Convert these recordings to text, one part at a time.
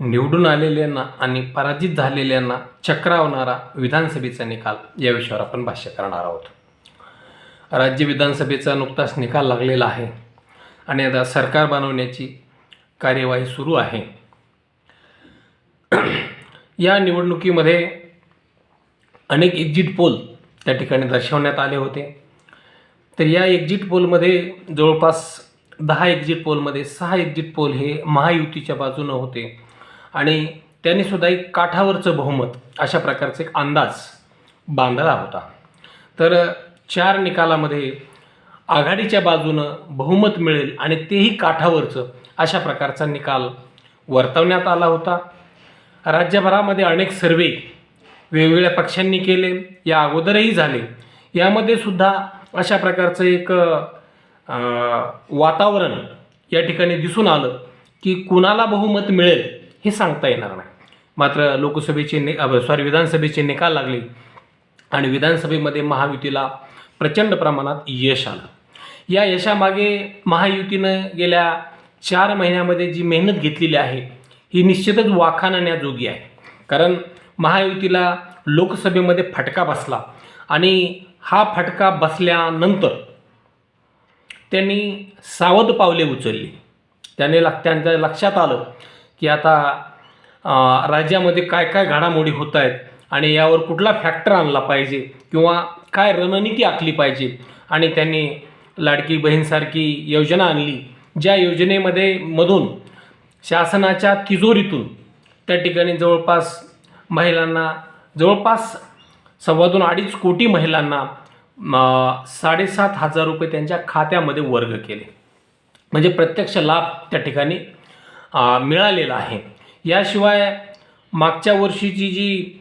निवडून आलेल्यांना आणि पराजित झालेल्यांना चक्रावणारा विधानसभेचा निकाल या विषयावर आपण भाष्य करणार आहोत. राज्य विधानसभेचा नुकताच निकाल लागलेला आहे आणि आता सरकार बनवण्याची कार्यवाही सुरू आहे. या निवडणुकीमध्ये अनेक एक्झिट पोल त्या ठिकाणी दर्शवण्यात आले होते. तर या एक्झिट पोलमध्ये जवळपास दहा एक्झिट पोलमध्ये सहा एक्झिट पोल हे महायुतीच्या बाजूनं होते. आणि त्यांनी सुद्धा एक काठावरचं बहुमत अशा प्रकारचा एक अंदाज बांधला होता. तर चार निकालामध्ये आघाडीच्या बाजूनं बहुमत मिळेल आणि तेही काठावरचं अशा प्रकारचा निकाल वर्तवण्यात आला होता. राज्यभरामध्ये अनेक सर्वे वेगवेगळ्या पक्षांनी केले या अगोदरही झाले. यामध्ये सुद्धा अशा प्रकारचं एक वातावरण या ठिकाणी दिसून आलं की कुणाला बहुमत मिळेल हे सांगता येणार नाही. मात्र लोकसभेचे नि सॉरी विधानसभेचे निकाल लागले आणि विधानसभेमध्ये महायुतीला प्रचंड प्रमाणात यश आलं. या यशामागे महायुतीनं गेल्या चार महिन्यामध्ये जी मेहनत घेतलेली आहे ही निश्चितच वाखाणण्याजोगी आहे. कारण महायुतीला लोकसभेमध्ये फटका बसला आणि हा फटका बसल्यानंतर त्यांनी सावध पावले उचलली. त्याने लक त्यांच्या लक्षात आलं की आता राज्यामध्ये काय काय घडामोडी होत आहेत आणि यावर कुठला फॅक्टर आणला पाहिजे किंवा काय रणनीती आखली पाहिजे आणि त्यांनी लाडकी बहीणसारखी योजना आणली ज्या योजनेमध्ये मधून शासनाच्या तिजोरीतून त्या ठिकाणी जवळपास महिलांना जवळपास सव्वादोन अडीच कोटी महिलांना साडेसात हजार रुपये त्यांच्या खात्यामध्ये वर्ग केले. म्हणजे प्रत्यक्ष लाभ त्या ठिकाणी मिळालेला आहे. याशिवाय मागच्या वर्षीची जी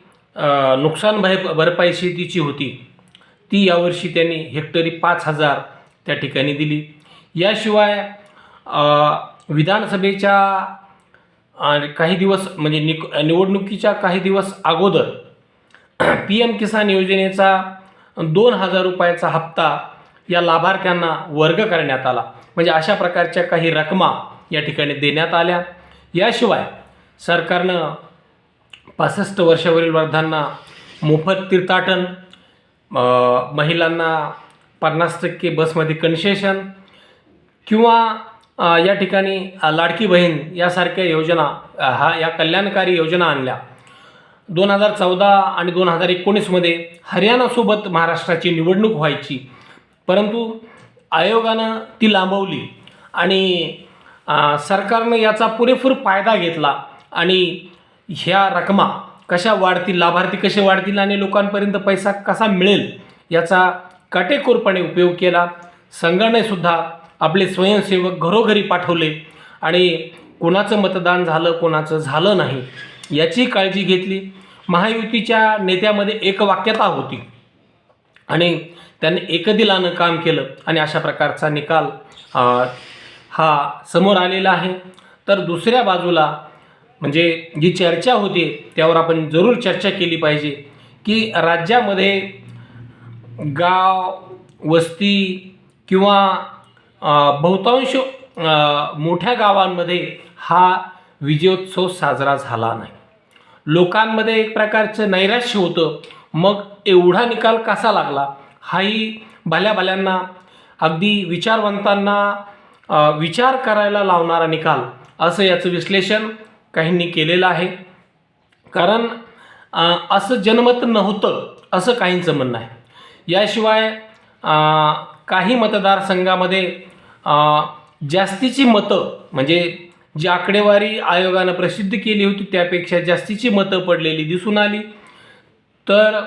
नुकसान भय भरपाई शेतीची होती ती यावर्षी त्यांनी हेक्टरी पाच हजार त्या ठिकाणी दिली. याशिवाय विधानसभेच्या आणि काही दिवस म्हणजे निक निवडणुकीच्या काही दिवस अगोदर पी एम किसान योजनेचा दोन हजार रुपयाचा हप्ता या लाभार्थ्यांना वर्ग करण्यात आला. म्हणजे अशा प्रकारच्या काही रकमा या ठिकाणी देण्यात आल्या. याशिवाय सरकारनं पासष्ट वर्षावरील वृद्धांना मोफत तीर्थाटन महिलांना पन्नास टक्के बसमध्ये कन्सेशन किंवा या ठिकाणी लाडकी बहीण यासारख्या योजना हा या कल्याणकारी योजना आणल्या. दोन हजार चौदा आणि दोन हजार एकोणीसमध्ये हरियाणासोबत महाराष्ट्राची निवडणूक व्हायची. परंतु आयोगानं ती लांबवली आणि सरकारनं याचा पुरेपूर फायदा घेतला आणि ह्या रकमा कशा वाढतील लाभार्थी कसे वाढतील आणि लोकांपर्यंत पैसा कसा मिळेल याचा काटेकोरपणे उपयोग केला. संघानेसुद्धा आपले स्वयंसेवक घरोघरी पाठवले आणि कोणाचं मतदान झालं कोणाचं झालं नाही याची काळजी घेतली. महायुतीच्या नेत्यामध्ये एक वाक्यता होती आणि त्यांनी एकदिलानं काम केलं आणि अशा प्रकारचा निकाल हा समोर आलेला आहे. तर दुसऱ्या बाजूला म्हणजे जी चर्चा होती त्यावर आपण जरूर चर्चा केली पाहिजे की राज्यामध्ये गाव वस्ती किंवा बहुतांश मोठ्या गावांमध्ये हा विजयोत्सव साजरा झाला नाही. लोकांमध्ये एक प्रकारचं नैराश्य होतं. मग एवढा निकाल कसा लागला? हाही भल्या भल्यांना अगदी विचारवंतांना विचार करायला लावणारा निकाल. असं याचं विश्लेषण काहींनी केलेलं आहे. कारण असं जनमत नव्हतं असं काहींचं म्हणणं आहे. याशिवाय काही मतदारसंघामध्ये जास्तीची मतं म्हणजे जी आकडेवारी आयोगानं प्रसिद्ध केली होती त्यापेक्षा जास्तीची मतं पडलेली दिसून आली. तर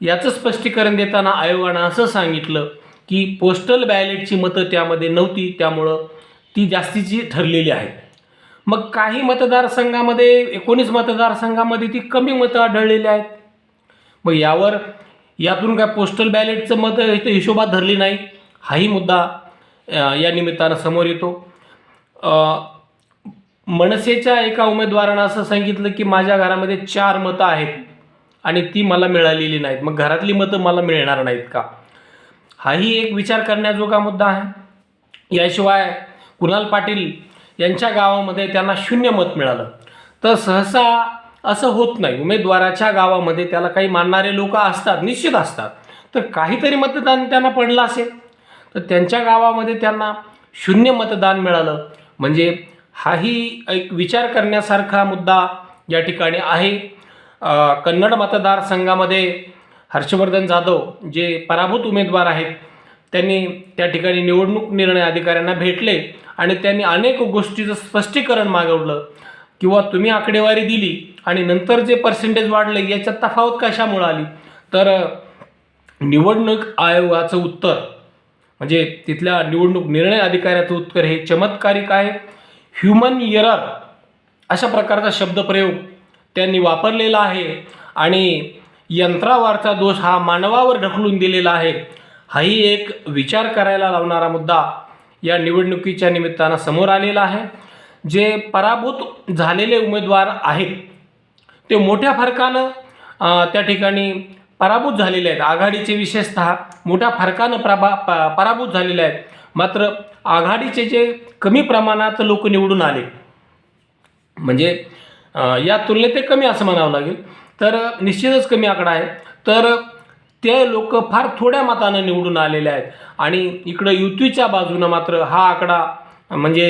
याचं स्पष्टीकरण देताना आयोगानं असं सांगितलं की पोस्टल बॅलेटची मतं त्यामध्ये नव्हती त्यामुळं ती जास्तीची ठरलेली आहेत. मग काही मतदारसंघामध्ये एकोणीस मतदारसंघामध्ये ती कमी मतं आढळलेली आहेत. मग यावर यातून काय पोस्टल बॅलेटचं मतं हिशोबात धरली नाही हाही मुद्दा या निमित्तानं समोर येतो. मनसेच्या एका उमेदवारानं असं सांगितलं की माझ्या घरामध्ये चार मतं आहेत आणि ती मला मिळालेली नाहीत. मग घरातली मतं मला मिळणार नाहीत का? हाही एक विचार करण्याजोगा मुद्दा आहे. याशिवाय कुणाल पाटील यांच्या गावामध्ये त्यांना शून्य मत मिळालं. तर सहसा असं होत नाही. उमेदवाराच्या गावामध्ये त्याला काही मानणारे लोक असतात निश्चित असतात. तर काहीतरी मतदान त्यांना पडलं असेल. तर त्यांच्या गावामध्ये त्यांना शून्य मतदान मिळालं. म्हणजे हाही एक विचार करण्यासारखा मुद्दा या ठिकाणी आहे. कन्नड मतदारसंघामध्ये हर्षवर्धन जाधव जे पराभूत उमेदवार आहेत त्यांनी त्या ठिकाणी निवडणूक निर्णय अधिकाऱ्यांना भेटले आणि त्यांनी अनेक गोष्टीचं स्पष्टीकरण मागवलं किंवा तुम्ही आकडेवारी दिली आणि नंतर जे पर्सेंटेज वाढले याच्यात तफावत कशामुळं आली? तर निवडणूक आयोगाचं उत्तर म्हणजे तिथल्या निवडणूक निर्णय अधिकाऱ्याचं उत्तर हे चमत्कारिक आहे. ह्युमन एरर अशा प्रकारचा शब्दप्रयोग त्यांनी वापरलेला आहे आणि यंत्रावरचा दोष हा मानवावर ढकलून दिलेला आहे. हाही एक विचार करायला लावणारा मुद्दा या निवडणुकीच्या निमित्तानं समोर आलेला आहे. जे पराभूत झालेले उमेदवार आहेत ते मोठ्या फरकानं त्या ठिकाणी पराभूत झालेले आहेत. आघाडीचे विशेषतः मोठ्या फरकानं प्रभा प पराभूत झालेले आहेत. मात्र आघाडीचे जे कमी प्रमाणात लोक निवडून आले म्हणजे या तुलनेत ते कमी असं म्हणावं लागेल. तर निश्चितच कमी आकडा आहे. तर ते लोक फार थोड्या मतानं निवडून आलेले आहेत. आणि इकडं युतीच्या बाजूनं मात्र हा आकडा म्हणजे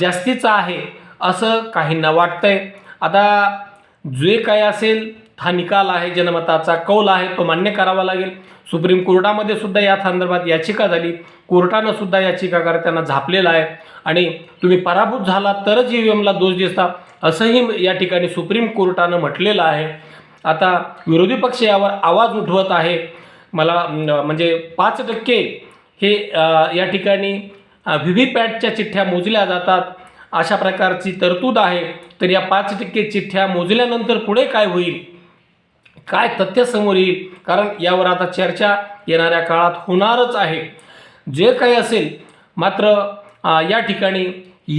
जास्तीचा आहे असं काहींना वाटतंय. आता जे काय असेल हा निकाल आहे जनमताचा कौल आहे तो मान्य करावा लागेल. सुप्रीम कोर्टामध्ये सुद्धा या संदर्भात याचिका झाली. कोर्टानं सुद्धा याचिकाकर्त्यांना झापलेला आहे. आणि तुम्ही पराभूत झाला तरच ई व्ही एमला दोष दिसता असंही या ठिकाणी सुप्रीम कोर्टानं म्हटलेलं आहे. आता विरोधी पक्ष यावर आवाज उठवत आहे. मला म्हणजे पाच टक्के हे या ठिकाणी व्ही व्ही पॅटच्या चिठ्ठ्या मोजल्या जातात. अशा प्रकारची तरतूद आहे. तर या पाच टक्के चिठ्ठ्या मोजल्यानंतर पुढे काय होईल? काय तथ्य समोर येईल? कारण यावर आता चर्चा येणाऱ्या काळात होणारच आहे. जे काही असेल मात्र या ठिकाणी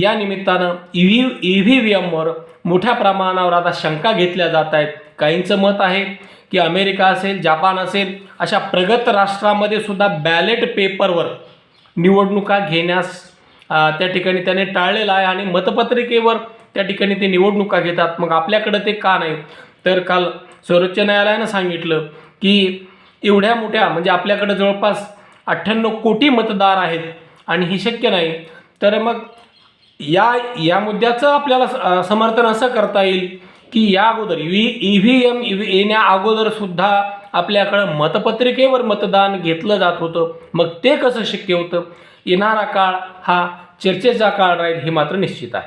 या निमित्तानं E V E V V एमवर मोठ्या प्रमाणावर आता शंका घेतल्या जात आहेत. काहींचं मत आहे की अमेरिका असेल जापान असेल अशा प्रगत राष्ट्रामध्ये सुद्धा बॅलेट पेपरवर निवडणुका घेण्यास त्या ठिकाणी त्याने टाळलेलं आहे आणि मतपत्रिकेवर त्या ठिकाणी ते निवडणुका घेतात. मग आपल्याकडं ते का नाही? तर काल सर्वोच्च न्यायालयानं सांगितलं की एवढ्या मोठ्या म्हणजे आपल्याकडं जवळपास अठ्ठ्याण्णव कोटी मतदार आहेत आणि हे शक्य नाही तर मग या या मुद्द्याचं आपल्याला स- समर्थन असं करता येईल की या अगोदर व्ही ई व्ही एम येण्या अगोदरसुद्धा आपल्याकडं मतपत्रिकेवर मतदान घेतलं जात होतं. मग ते कसं शक्य होतं? येणारा काळ हा चर्चेचा काळ राहील हे मात्र निश्चित आहे.